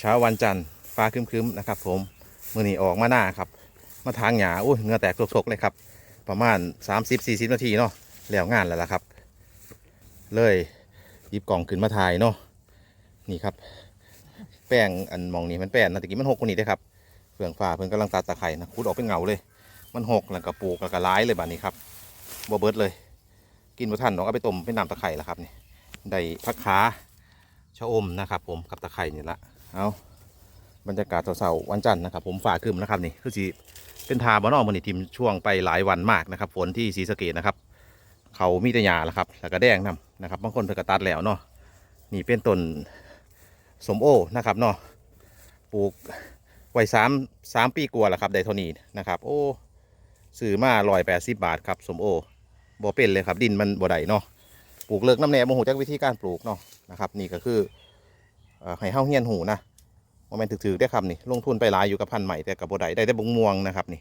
เช้าวันจันทร์ฟ้าครึ้มๆนะครับ ผมมือนี้ออกมาหน้าครับ มาทางหยาอุ้ยเงือแตกสกๆเลยครับ ประมาณ 30-40 นาทีเนาะแล้วงานแล้วล่ะครับ เลยหยิบกล่องขึ้นมาถ่ายเนาะนี่ครับ แป้งอันมองนี้มันแป้งนะตะกี้มันหกกว่านี้ได้ครับเฟืองฟ้าเพิ่งกำลังตัดตะไคร่นะขุดออกเป็นเงาเลย มันหกแล้วก็ปลูกแล้วก็ร้ายเลยแบาดนี้ครับบ่เบิดเลย กินบ่ทันเนาะเอาไปต้มเป็นน้ำตะไคร่แล้วครับนี่ได้พักขาชะอมนะครับ ผมกับตะไคร่นี่ละ เอาบรรยากาศเสาร์ๆวันจันทร์นะครับ ผมฝ่าครึมนะครับนี่คือสิเป็นทาบ่เนอกมันนี่ทีมช่วงไปหลายวันมากนะครับฝนที่ศรีสะเกดนะครับ เขามีแต่หญ้าแล้วครับแล้วก็แดงนํนะครับบางคนเพิ่นก็ตัดแล้วเนาะนี่เป็นต้นสมโอนะครับเนาะปลูกไว้สามสามปีกว่าแล้วครับได้เท่านี้นะครับโอ้ซื้อมาร้อยแปดสิบบาทครับสมโอบ่เป็นเลยครับดินมันบ่ได้เนาะปลูกเลิกน้ำแหน่บ่หูจักวิธีการปลูกเนาะนะครับ นี่ก็คือ ให้เฮาเฮียนหูนะบ่แม่นถือๆได้ครับนี่ลงทุนไปหลายอยู่กับพันธุ์ใหม่แต่กับบ่ได้ได้แต่บงม่วงนะครับนี่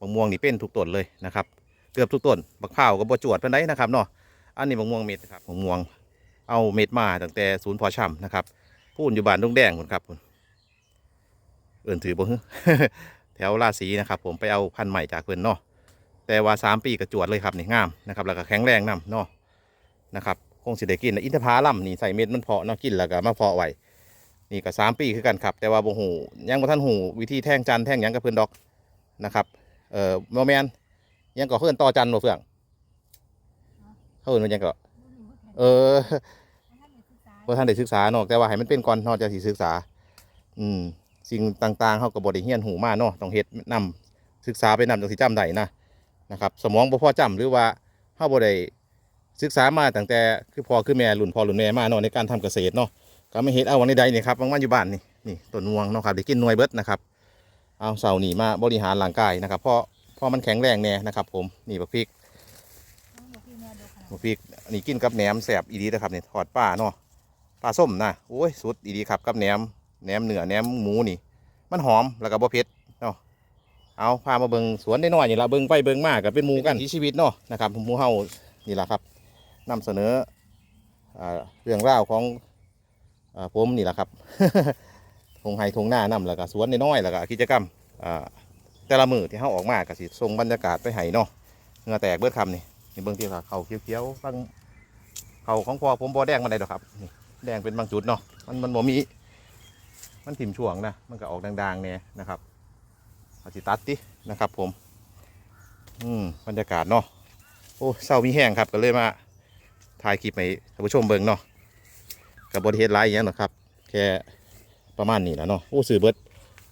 บงม่วงนี่เป็นทุกต้นเลยนะครับเกือบทุกต้นบักพร้าวก็บ่จวดเพิ่นได้นะครับเนาะอันนี้บักม่วงเม็ดครับบักม่วงเอาเม็ดมาตั้งแต่ศูนย์พอช่ำนะครับพูนอยู่บ้านดงแดงพุ่นครับพุ่นเอิ่นถือบ่ฮึแถวราศีนะครับ ผมไปเอาพันธุ์ใหม่จากเพิ่นเนาะแต่ว่าสามปีก็จวดเลยครับนี่งามนะครับแล้วก็แข็งแรงนํเนาะนะครับคงสิได้กินอินทผลัมนี่ใส่เม็ดมันเพาะเนาะกินแล้วก็มาเพาะไว้ นี่ก็สามปีคือกันครับ แต่ว่าบ่ฮู้ยังบ่ทันฮู้วิธีแท่งจันแท่งยังกับเพิ่นดอกนะครับเอ่อบ่แมนยังก็เพื่อนต่อจันบ่เฟื่องเขาเอิ้นว่าหยังก็เออบ่ท่านได้ศึกษาเนาะแต่ว่าให้มันเป็นก่อนเนาะจะสิศึกษา อืมสิ่งต่างๆเฮาก็บ่ได้เรียนหูมาเนาะต้องเฮ็ดนำศึกษาไปนำจังสิจำได้นะนะครับ สมองบ่พอจำหรือว่าเฮาบ่ได้ศึกษามาตั้งแต่คือพ่อคือแม่รุ่นพ่อรุ่นแม่มาเนาะในการทำเกษตรเนาะ ก็ไม่เฮ็ดเอาวันใดๆนี่ครับบางวันอยู่บ้านนี่นี่ต้นม่วงเนาะครับได้กินหน่วยเบิดนะครับเอาเสาร์นี่มาบริหารร่างกายนะครับเพราะเพอมันแข็งแรงแน่นะครับผมนี่บักพริกบักพริกนนี้กินกับแหนมแสบอีดีนะครับเนี่ยทอดปลาเนาะปลาส้มนะโอ้ยสุดอีดีครับกับแหนมแหนมเนื้อแหนมหมูนี่มันหอมแล้วก็บ่เผ็ดเนาะเอาพามาเบิงสวนได้น้อยนี่ละเบิงไปเบิงมากกับเป็นหมูกันที่ชีวิตเนาะนะครับหมูเฮานี่แหละครับนำเสนอเรื่องราวของ ผมนี่แหละครับทงไฮทงหน้านำแล้วก็สวนน้อยๆแล้วก็กิจกรรมแต่ละมือที่เขาออกมาก็สิส่งบรรยากาศไปให้เนาะเงือแตกเบิดคำนี่นี่เบิ่งที่เขาเขียวๆบางเขาของพอผมบ่แดงมันได้ดอกครับนี่แดงเป็นบางจุดเนาะมันมันบ่มี มันถิ่มช่วงนะมันก็ออกด่างๆเนี่ยนะครับเอาสิตัดตินะครับ ผม อืมบรรยากาศเนาะโอ้เศร้ามีแห้งครับก็เลยมาถ่ายคลิปให้ท่านผู้ชมเบิ่งเนาะ กับบริเทศไลายอหย่างเนาะครับ แค่ประมาณนี้แหละเนาะโอ้สื่อเบิด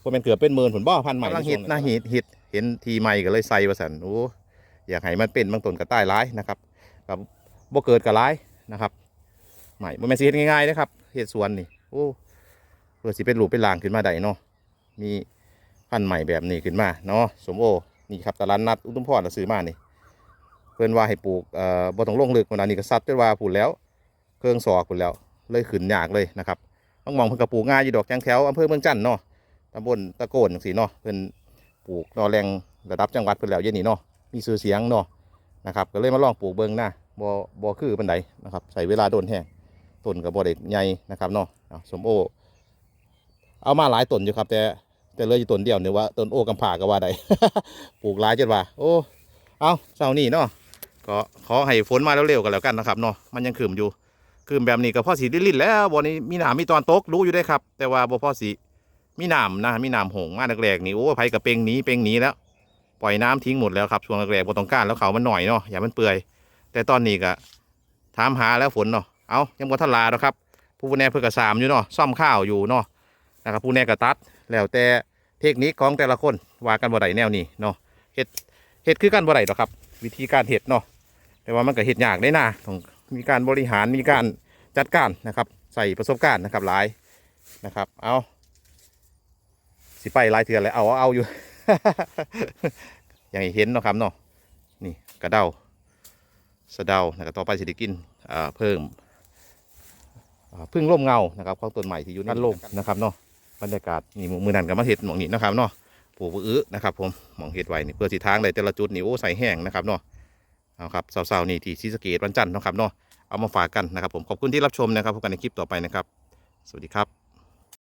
ว่ามันเกือบเป็นหมื่นผลบ่อพันธุ์ใหม่กำลังฮิตนะฮิตฮิตเห็นทีใหม่ก็เลยใส่ประสันโอ้อยากให้มันเป็นบางต้นก็ใต้ร้ายนะครับกับบ่เกิดกับร้ายนะครับใหม่บ่แม่นสิเฮ็ดง่ายๆนะครับเฮ็ดสวนนี่โอ้เพื่อสิเป็นรูปเป็นร่างขึ้นมาได้เนาะมีพันธุ์ใหม่แบบนี้ขึ้นมาเนาะสมโอนี่ครับตลาดนัดอุดมพรเราซื้อมานี่เพิ่นว่าให้ปลูกเอ่อบ่ต้องลงลึกมันอันนี้ก็ซัดจนว่าพูนแล้ว เครื่องสอกพูนแล้ว เลยขึ้นยากเลยนะครับบางมองเพิ่นก็ปลูกง่ายอยู่ดอกแจงแถวอำเภอเมืองจันทน์เนาะตำบลตะโกนจังซี่เนาะเพิ่นปลูกนอแรงระดับจังหวัดเพิ่นแล้วเย็นนี่เนาะมีชื่อเสียงเนาะนะครับก็เลยมาลองปลูกเบิ่งหนะบ่บ่คือปานใดนะครับใช้เวลาโดนแห้งต้นก็บ่ได้ใหญ่นะครับเนาะเอสมโอ เอามาหลายต้นอยู่ครับ แต่แต่เลยอยู่ต้นเดียวเนี่ยว่าต้นโอกำผาก็ว่าได้ปลูกหลายจนว่า โอ้เอาเช้านี้เนาะก็ขอให้ฝนมาเร็วๆกันแล้วกันนะครับเนาะมันยังคืมอยู่ คืมแบบนี้ก็พ่อสีลิ้นๆแล้วบ่นี้มีหนามมีตอนตกรู้อยู่ได้ครับ แต่ว่าบ่พ่อสีมีหน้ำนะมีหน้ำหงมาแรกๆนี่โอ้ไผกับเปงหนี้เปงหนี้แล้วปล่อยน้ำทิ้งหมดแล้วครับช่วงแรกๆบ่ต้องการแล้วเขามันหน่อยเนาะอย่ามันเปื่อย แต่ตอนนี้ก็ถามหาแล้วฝนเนาะเอายังบ่ทันลาดอกครับผู้แน่เพื่อกระสามอยู่เนาะซ่อมข้าวอยู่เนาะนะครับผู้แน่กระตัดแล้วแต่เทคนิคของแต่ละคนว่ากันบ่ได้แนวนี้เนาะเฮ็ดเฮ็ดคือกันบ่ได้ดอกครับ วิธีการเฮ็ดเนาะแต่ว่ามันก็เฮ็ดยากได้นะต้องมีการบริหารมีการ จัดการนะครับใส่ประสบการณ์นะครับหลายนะครับ เอาสิไปหลายเถื่อนเลยเอาเอาอยู่ อย่างที่เห็นเนาะครับเนาะนี่กระเดาสะเดานะครับต่อไปสิได้กินอ่าเพิ่มอ่าพึ่งร่มเงานะครับของต้นใหม่ที่อยู่ในร่มนะครับเนาะบรรยากาศนี่มือนันกับมาเห็ดหมองนี้นะครับเนาะปลูกอื้อนะครับผมหมองเห็ดไว้นี่เพื่อสิทางใดแต่ละจุดนี่โอ้ใส่แห้งนะครับเนาะเอาครับเสาๆนี่ที่ศรีสะเกดวันจันทร์เนาะครับเนาะ เอามาฝากกันนะครับผมขอบคุณที่รับชมนะครับพบกันในคลิปต่อไปนะครับ สวัสดีครับ